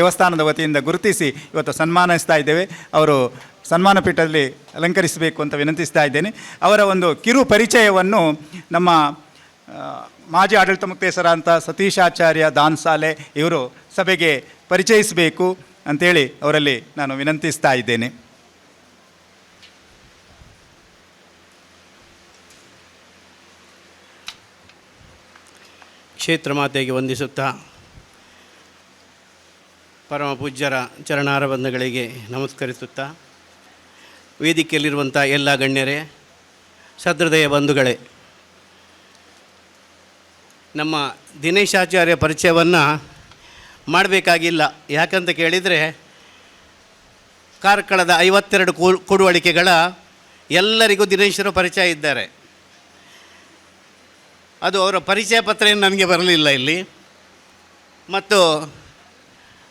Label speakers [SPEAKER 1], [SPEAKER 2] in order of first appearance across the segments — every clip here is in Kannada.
[SPEAKER 1] ದೇವಸ್ಥಾನದ ವತಿಯಿಂದ ಗುರುತಿಸಿ ಇವತ್ತು ಸನ್ಮಾನಿಸ್ತಾ ಇದ್ದೇವೆ. ಅವರು ಸನ್ಮಾನ ಪೀಠದಲ್ಲಿ ಅಲಂಕರಿಸಬೇಕು ಅಂತ ವಿನಂತಿಸ್ತಾ ಇದ್ದೇನೆ. ಅವರ ಒಂದು ಕಿರು ಪರಿಚಯವನ್ನು ನಮ್ಮ ಮಾಜಿ ಆಡಳಿತ ಮುಕ್ತೇಶ್ವರ ಅಂತ ಸತೀಶಾಚಾರ್ಯ ದಾನ್ಸಾಲೆ ಇವರು ಸಭೆಗೆ ಪರಿಚಯಿಸಬೇಕು ಅಂತೇಳಿ ಅವರಲ್ಲಿ ನಾನು ವಿನಂತಿಸ್ತಾ ಇದ್ದೇನೆ.
[SPEAKER 2] ಕ್ಷೇತ್ರ ಮಾತೆಗೆ ವಂದಿಸುತ್ತಾ ಪರಮ ಪೂಜ್ಯರ ಚರಣಾರಬಂಧಗಳಿಗೆ ನಮಸ್ಕರಿಸುತ್ತಾ ವೇದಿಕೆಯಲ್ಲಿರುವಂಥ ಎಲ್ಲ ಗಣ್ಯರೇ ಸದೃದಯ ಬಂಧುಗಳೇ, ನಮ್ಮ ದಿನೇಶಾಚಾರ್ಯ ಪರಿಚಯವನ್ನು ಮಾಡಬೇಕಾಗಿಲ್ಲ. ಯಾಕಂತ ಕೇಳಿದರೆ, ಕಾರ್ಕಳದ ಐವತ್ತೆರಡು ಕೊಡುವಳಿಕೆಗಳ ಎಲ್ಲರಿಗೂ ದಿನೇಶರು ಪರಿಚಯ ಇದ್ದಾರೆ. ಅದು ಅವರ ಪರಿಚಯ ಪತ್ರ ಏನು ನನಗೆ ಬರಲಿಲ್ಲ ಇಲ್ಲಿ. ಮತ್ತು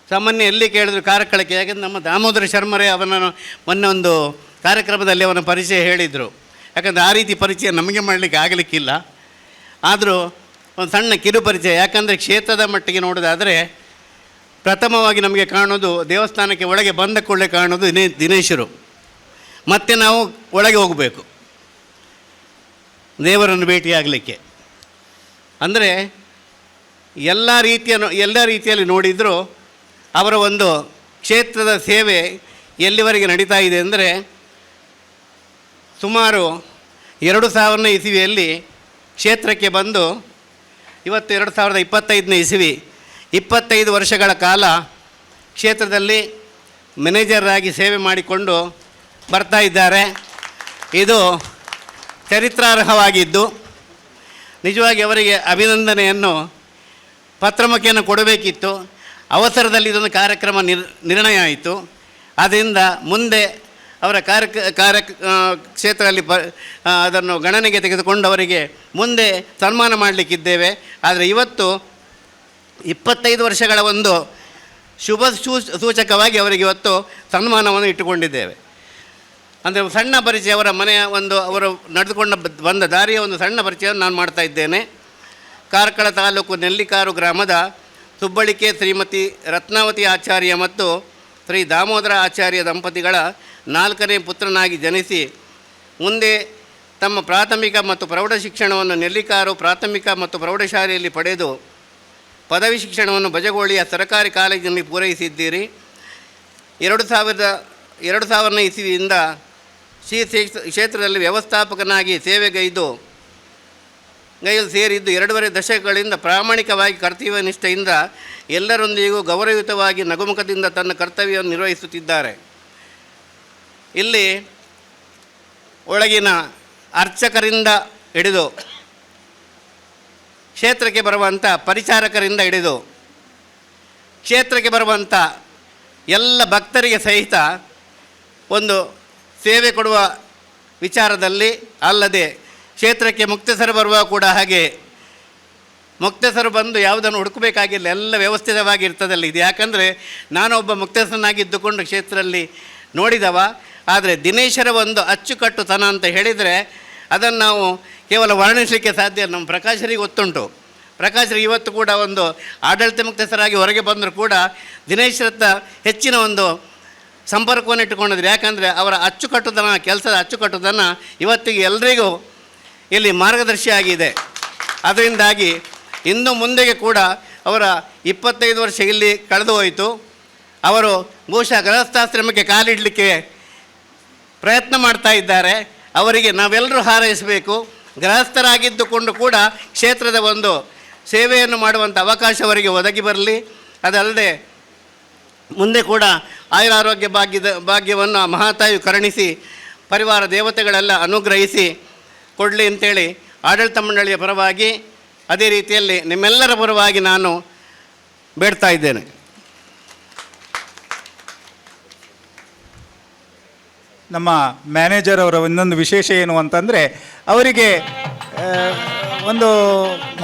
[SPEAKER 2] ಸಾಮಾನ್ಯ ಎಲ್ಲಿ ಕೇಳಿದ್ರು ಕಾರ್ಕಳಕ್ಕೆ, ಯಾಕೆಂದರೆ ನಮ್ಮ ದಾಮೋದರ ಶರ್ಮರೇ ಅವನನ್ನು ಮೊನ್ನೆ ಒಂದು ಕಾರ್ಯಕ್ರಮದಲ್ಲಿ ಅವನ ಪರಿಚಯ ಹೇಳಿದರು. ಯಾಕಂದರೆ ಆ ರೀತಿ ಪರಿಚಯ ನಮಗೆ ಮಾಡಲಿಕ್ಕೆ ಆಗಲಿಕ್ಕಿಲ್ಲ. ಆದರೂ ಒಂದು ಸಣ್ಣ ಕಿರು ಪರಿಚಯ, ಯಾಕಂದರೆ ಕ್ಷೇತ್ರದ ಮಟ್ಟಿಗೆ ನೋಡೋದಾದರೆ ಪ್ರಥಮವಾಗಿ ನಮಗೆ ಕಾಣೋದು ದೇವಸ್ಥಾನಕ್ಕೆ ಒಳಗೆ ಬಂದ ಕೂಡಲೇ ಕಾಣೋದು ದಿನೇ, ದಿನೇಶರು. ಮತ್ತೆ ನಾವು ಒಳಗೆ ಹೋಗಬೇಕು. ದೇವರನ್ನು ಭೇಟಿಯಾಗಲಿಕ್ಕೆ. ಅಂದರೆ ಎಲ್ಲ ರೀತಿಯ ಎಲ್ಲ ರೀತಿಯಲ್ಲಿ ನೋಡಿದರೂ ಅವರ ಒಂದು ಕ್ಷೇತ್ರದ ಸೇವೆ ಎಲ್ಲಿವರೆಗೆ ನಡೀತಾ ಇದೆ ಅಂದರೆ ಸುಮಾರು ಎರಡು ಸಾವಿರನೇ ಇಸವಿಯಲ್ಲಿ ಕ್ಷೇತ್ರಕ್ಕೆ ಬಂದು ಇವತ್ತು ಎರಡು ಸಾವಿರದ ಇಪ್ಪತ್ತೈದನೇ ಇಸವಿ, ಇಪ್ಪತ್ತೈದು ವರ್ಷಗಳ ಕಾಲ ಕ್ಷೇತ್ರದಲ್ಲಿ ಮ್ಯಾನೇಜರಾಗಿ ಸೇವೆ ಮಾಡಿಕೊಂಡು ಬರ್ತಾ ಇದ್ದಾರೆ. ಇದು ಚರಿತ್ರಾರ್ಹವಾಗಿದ್ದು ನಿಜವಾಗಿ ಅವರಿಗೆ ಅಭಿನಂದನೆಯನ್ನು ಪತ್ರಮುಖಿಯನ್ನು ಕೊಡಬೇಕಿತ್ತು. ಅವಸರದಲ್ಲಿ ಇದೊಂದು ಕಾರ್ಯಕ್ರಮ ನಿರ್, ನಿರ್ಣಯ ಆಯಿತು. ಆದ್ದರಿಂದ ಮುಂದೆ ಅವರ ಕಾರ್ಯ ಕಾರ್ಯ ಕ್ಷೇತ್ರದಲ್ಲಿ ಪ ಅದನ್ನು ಗಣನೆಗೆ ತೆಗೆದುಕೊಂಡು ಅವರಿಗೆ ಮುಂದೆ ಸನ್ಮಾನ ಮಾಡಲಿಕ್ಕಿದ್ದೇವೆ. ಆದರೆ ಇವತ್ತು ಇಪ್ಪತ್ತೈದು ವರ್ಷಗಳ ಒಂದು ಶುಭ ಸೂಚಕವಾಗಿ ಅವರಿಗೆ ಇವತ್ತು ಸನ್ಮಾನವನ್ನು ಇಟ್ಟುಕೊಂಡಿದ್ದೇವೆ. ಅಂದರೆ ಸಣ್ಣ ಪರಿಚಯ, ಅವರ ಮನೆಯ ಒಂದು, ಅವರು ನಡೆದುಕೊಂಡು ಬಂದ ದಾರಿಯ ಒಂದು ಸಣ್ಣ ಪರಿಚಯವನ್ನು ನಾನು ಮಾಡ್ತಾ ಇದ್ದೇನೆ. ಕಾರ್ಕಳ ತಾಲೂಕು ನೆಲ್ಲಿಕಾರು ಗ್ರಾಮದ ಸುಬ್ಬಳಿಕೆ ಶ್ರೀಮತಿ ರತ್ನಾವತಿ ಆಚಾರ್ಯ ಮತ್ತು ಶ್ರೀ ದಾಮೋದರ ಆಚಾರ್ಯ ದಂಪತಿಗಳ ನಾಲ್ಕನೇ ಪುತ್ರನಾಗಿ ಜನಿಸಿ, ಮುಂದೆ ತಮ್ಮ ಪ್ರಾಥಮಿಕ ಮತ್ತು ಪ್ರೌಢ ಶಿಕ್ಷಣವನ್ನು ನೆಲ್ಲಿಕಾರು ಪ್ರಾಥಮಿಕ ಮತ್ತು ಪ್ರೌಢಶಾಲೆಯಲ್ಲಿ ಪಡೆದು ಪದವಿ ಶಿಕ್ಷಣವನ್ನು ಬಜಗೋಳಿಯ ಸರ್ಕಾರಿ ಕಾಲೇಜಿನಲ್ಲಿ ಪೂರೈಸಿದ್ದೀರಿ. ಎರಡು ಸಾವಿರದ, ಎರಡು ಸಾವಿರನೇ ಇಸವಿಯಿಂದ ಶ್ರೀ ಕ್ಷೇತ್ರ- ಕ್ಷೇತ್ರದಲ್ಲಿ ವ್ಯವಸ್ಥಾಪಕನಾಗಿ ಸೇವೆಗೈದು ಗೈಲು ಸೇರಿದ್ದು ಎರಡೂವರೆ ದಶಕಗಳಿಂದ ಪ್ರಾಮಾಣಿಕವಾಗಿ ಕರ್ತವ್ಯ ನಿಷ್ಠೆಯಿಂದ ಎಲ್ಲರೊಂದಿಗೂ ಗೌರವಯುತವಾಗಿ ನಗುಮುಖದಿಂದ ತನ್ನ ಕರ್ತವ್ಯವನ್ನು ನಿರ್ವಹಿಸುತ್ತಿದ್ದಾರೆ. ಇಲ್ಲಿ ಒಳಗಿನ ಅರ್ಚಕರಿಂದ ಹಿಡಿದು ಕ್ಷೇತ್ರಕ್ಕೆ ಬರುವಂಥ ಪರಿಚಾರಕರಿಂದ ಹಿಡಿದು ಕ್ಷೇತ್ರಕ್ಕೆ ಬರುವಂಥ ಎಲ್ಲ ಭಕ್ತರಿಗೆ ಸಹಿತ ಒಂದು ಸೇವೆ ಕೊಡುವ ವಿಚಾರದಲ್ಲಿ ಅಲ್ಲದೆ ಕ್ಷೇತ್ರಕ್ಕೆ ಮುಕ್ತಸರು ಬರುವ ಕೂಡ ಹಾಗೆ ಮುಕ್ತಸರು ಬಂದು ಯಾವುದನ್ನು ಹುಡುಕಬೇಕಾಗಿಲ್ಲ, ಎಲ್ಲ ವ್ಯವಸ್ಥಿತವಾಗಿ ಇರ್ತದಲ್ಲ ಇದು ಯಾಕಂದರೆ ನಾನೊಬ್ಬ ಮುಕ್ತಸನಾಗಿದ್ದುಕೊಂಡು ಕ್ಷೇತ್ರದಲ್ಲಿ ನೋಡಿದವ, ಆದರೆ ದಿನೇಶರ ಒಂದು ಅಚ್ಚುಕಟ್ಟುತನ ಅಂತ ಹೇಳಿದರೆ ಅದನ್ನು ನಾವು ಕೇವಲ ವರ್ಣಿಸಲಿಕ್ಕೆ ಸಾಧ್ಯ ನಮ್ಮ ಪ್ರಕಾಶರಿಗೆ ಗೊತ್ತುಂಟು. ಪ್ರಕಾಶರಿಗೆ ಇವತ್ತು ಕೂಡ ಒಂದು ಆಡಳಿತ ಮುಕ್ತಸ್ಥರಾಗಿ ಹೊರಗೆ ಬಂದರೂ ಕೂಡ ದಿನೇಶರತ್ತ ಹೆಚ್ಚಿನ ಒಂದು ಸಂಪರ್ಕವನ್ನು ಇಟ್ಟುಕೊಂಡಿದ್ರು ಯಾಕಂದರೆ ಅವರ ಅಚ್ಚುಕಟ್ಟುತನ ಕೆಲಸದ ಅಚ್ಚುಕಟ್ಟುತನ ಇವತ್ತಿಗೆ ಎಲ್ರಿಗೂ ಇಲ್ಲಿ ಮಾರ್ಗದರ್ಶಿಯಾಗಿದೆ ಅದರಿಂದಾಗಿ ಇನ್ನು ಮುಂದೆಗೆ ಕೂಡ ಅವರ ಇಪ್ಪತ್ತೈದು ವರ್ಷ ಇಲ್ಲಿ ಕಳೆದು ಹೋಯಿತು. ಅವರು ಬಹುಶಃ ಗೃಹಸ್ಥಾಶ್ರಮಕ್ಕೆ ಕಾಲಿಡಲಿಕ್ಕೆ ಪ್ರಯತ್ನ ಮಾಡ್ತಾ ಇದ್ದಾರೆ. ಅವರಿಗೆ ನಾವೆಲ್ಲರೂ ಹಾರೈಸಬೇಕು. ಗೃಹಸ್ಥರಾಗಿದ್ದುಕೊಂಡು ಕೂಡ ಕ್ಷೇತ್ರದ ಒಂದು ಸೇವೆಯನ್ನು ಮಾಡುವಂಥ ಅವಕಾಶ ಅವರಿಗೆ ಒದಗಿ ಬರಲಿ. ಅದಲ್ಲದೆ ಮುಂದೆ ಕೂಡ ಆಯುರಾರೋಗ್ಯ ಭಾಗ್ಯದ ಭಾಗ್ಯವನ್ನು ಮಹಾತಾಯು ಕರುಣಿಸಿ, ಪರಿವಾರ ದೇವತೆಗಳೆಲ್ಲ ಅನುಗ್ರಹಿಸಿ ಕೊಡಲಿ ಅಂತೇಳಿ ಆಡಳಿತ ಮಂಡಳಿಯ ಪರವಾಗಿ ಅದೇ ರೀತಿಯಲ್ಲಿ ನಿಮ್ಮೆಲ್ಲರ ಪರವಾಗಿ ನಾನು ಬೇಡ್ತಾ ಇದ್ದೇನೆ.
[SPEAKER 1] ನಮ್ಮ ಮ್ಯಾನೇಜರ್ ಅವರ ಒಂದೊಂದು ವಿಶೇಷ ಏನು ಅಂತಂದರೆ, ಅವರಿಗೆ ಒಂದು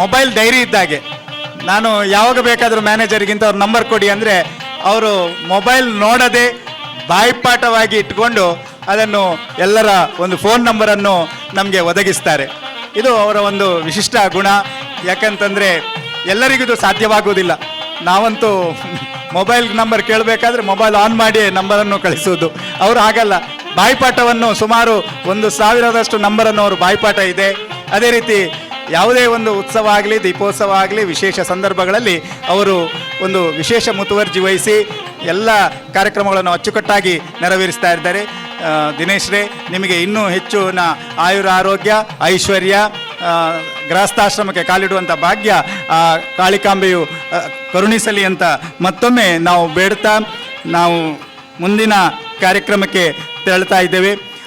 [SPEAKER 1] ಮೊಬೈಲ್ ಡೈರಿ ಇದ್ದಾಗೆ ನಾನು ಯಾವಾಗ ಬೇಕಾದರೂ ಮ್ಯಾನೇಜರ್ಗಿಂತ ಅವ್ರ ನಂಬರ್ ಕೊಡಿ ಅಂದರೆ, ಅವರು ಮೊಬೈಲ್ ನೋಡದೆ ಬಾಯಿಪಾಠವಾಗಿ ಇಟ್ಕೊಂಡು ಅದನ್ನು ಎಲ್ಲರ ಒಂದು ಫೋನ್ ನಂಬರನ್ನು ನಮಗೆ ಒದಗಿಸ್ತಾರೆ. ಇದು ಅವರ ಒಂದು ವಿಶಿಷ್ಟ ಗುಣ. ಯಾಕಂತಂದರೆ ಎಲ್ಲರಿಗೂ ಇದು ಸಾಧ್ಯವಾಗುವುದಿಲ್ಲ. ನಾವಂತೂ ಮೊಬೈಲ್ ನಂಬರ್ ಕೇಳಬೇಕಾದ್ರೆ ಮೊಬೈಲ್ ಆನ್ ಮಾಡಿ ನಂಬರನ್ನು ಕಳಿಸೋದು ಅವರು ಹಾಗಲ್ಲ. ಬಾಯಿಪಾಠವನ್ನು ಸುಮಾರು ಒಂದು ಸಾವಿರದಷ್ಟು ನಂಬರನ್ನು ಅವರು ಬಾಯಿಪಾಠ ಇದೆ. ಅದೇ ರೀತಿ ಯಾವುದೇ ಒಂದು ಉತ್ಸವ ಆಗಲಿ, ದೀಪೋತ್ಸವ ಆಗಲಿ, ವಿಶೇಷ ಸಂದರ್ಭಗಳಲ್ಲಿ ಅವರು ಒಂದು ವಿಶೇಷ ಮುತುವರ್ಜಿ ವಹಿಸಿ ಎಲ್ಲ ಕಾರ್ಯಕ್ರಮಗಳನ್ನು ಅಚ್ಚುಕಟ್ಟಾಗಿ ನೆರವೇರಿಸ್ತಾ ಇದ್ದಾರೆ. ದಿನೇಶ್ ರೇ ನಿಮಗೆ ಇನ್ನೂ ಹೆಚ್ಚಿನ ಆಯುರ ಆರೋಗ್ಯ, ಐಶ್ವರ್ಯ ಗೃಹಸ್ಥಾಶ್ರಮಕ್ಕೆ ಕಾಲಿಡುವಂಥ ಭಾಗ್ಯ, ಆ, ಕಾಳಿಕಾಂಬೆಯು ಕರುಣಿಸಲಿ ಅಂತ ಮತ್ತೊಮ್ಮೆ ನಾವು ಬೇಡ್ತಾ, ನಾವು ಮುಂದಿನ ಕಾರ್ಯಕ್ರಮಕ್ಕೆ ತೆರಳ್ತಾ ಇದ್ದೇವೆ.